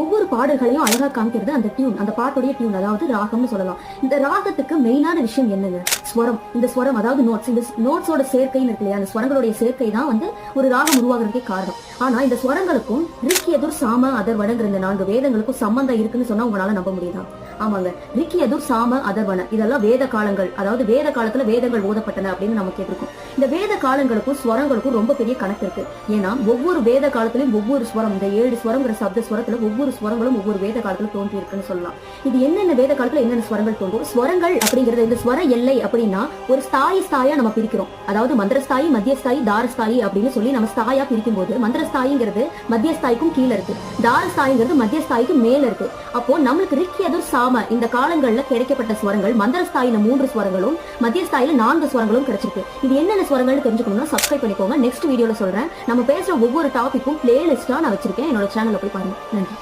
ஒவ்வொரு பாடல்களையும் அழகா காமிக்கிறது அந்த டியூன் அந்த பாட்டுடைய டியூன் அதாவது ராகம்னு சொல்லலாம். இந்த ராகத்துக்கு மெயினான விஷயம் என்னங்க? ஸ்வரம். இந்த ஸ்வரம் அதாவது நோட்ஸ் இந்த நோட்ஸோட சேர்க்கைன்னு இருக்கு இல்லையா? அந்த ஸ்வரங்களுடைய சேர்க்கை தான் வந்து ஒரு ராகம் உருவாகிறதுக்கே காரணம். ஆனா இந்த ஸ்வரங்களுக்கும் ரிக்கி எதிர் சாம அதர்வனங்கிற இந்த நான்கு வேதங்களுக்கும் சம்பந்தம் இருக்குன்னு சொன்னா உங்களால நம்ப முடியுதா? ஆமாங்க. ரிக்கி எதிர் சாம அதர்வன இதெல்லாம் வேத காலங்கள். அதாவது வேத காலத்துல வேதங்கள் ஓதப்பட்டன அப்படின்னு நம்ம கேட்டிருக்கோம். இந்த வேத காலங்களுக்கும் ஸ்வரங்களுக்கும் ரொம்ப பெரிய கணக்கு இருக்கு. ஏன்னா ஒவ்வொரு வேத காலத்திலும் ஒவ்வொரு ஸ்வரம் இந்த ஏழு ஸ்வரங்கிற சப்த ஸ்வரத்துல ஒவ்வொரு ஸ்வரங்களும் ஒவ்வொரு வேத காலத்துல தோன்றி இருக்குன்னு சொல்லலாம். இது என்னென்ன வேத காலத்துல என்னென்ன ஸ்வரங்கள் தோன்றும்? ஸ்வரங்கள் அப்படிங்கிறது இந்த ஸ்வர எல்லை அப்படின்னா ஒரு ஸ்தாயி ஸ்தாயா நம்ம பிரிக்கிறோம். அதாவது மந்திரஸ்தாயி மத்தியஸ்தாயி தாரஸ்தாயி அப்படின்னு சொல்லி நம்ம ஸ்தாயா பிரிக்கும் போது மந்திரஸ்தாயிங்கிறது மத்தியஸ்தாய்க்கும் கீழே இருக்கு. தாரஸ்தாயிங்கிறது மத்தியஸ்தாய்க்கு மேல இருக்கு. அப்போ நம்மளுக்கு ரிக்கி சாம இந்த காலங்கள்ல கிடைக்கப்பட்ட ஸ்வரங்கள் மந்திரஸ்தாயில மூன்று ஸ்வரங்களும் மத்தியஸ்தாயில நான்கு ஸ்வரங்களும் கிடைச்சிருக்கு. இது என்னென்ன ஸ்வரங்கள்னு தெரிஞ்சுக்கணும்னா சப்ஸ்கிரைப் பண்ணிக்கோங்க. நெக்ஸ்ட் வீடியோவில் சொல்றேன். நம்ம பேசுற ஒவ்வொரு டாப்பிக்கும் பிளேலிஸ்ட்டாக நான் வச்சிருக்கேன். என்னோட சேனலில் போய் பாருங்கள் நன்றி.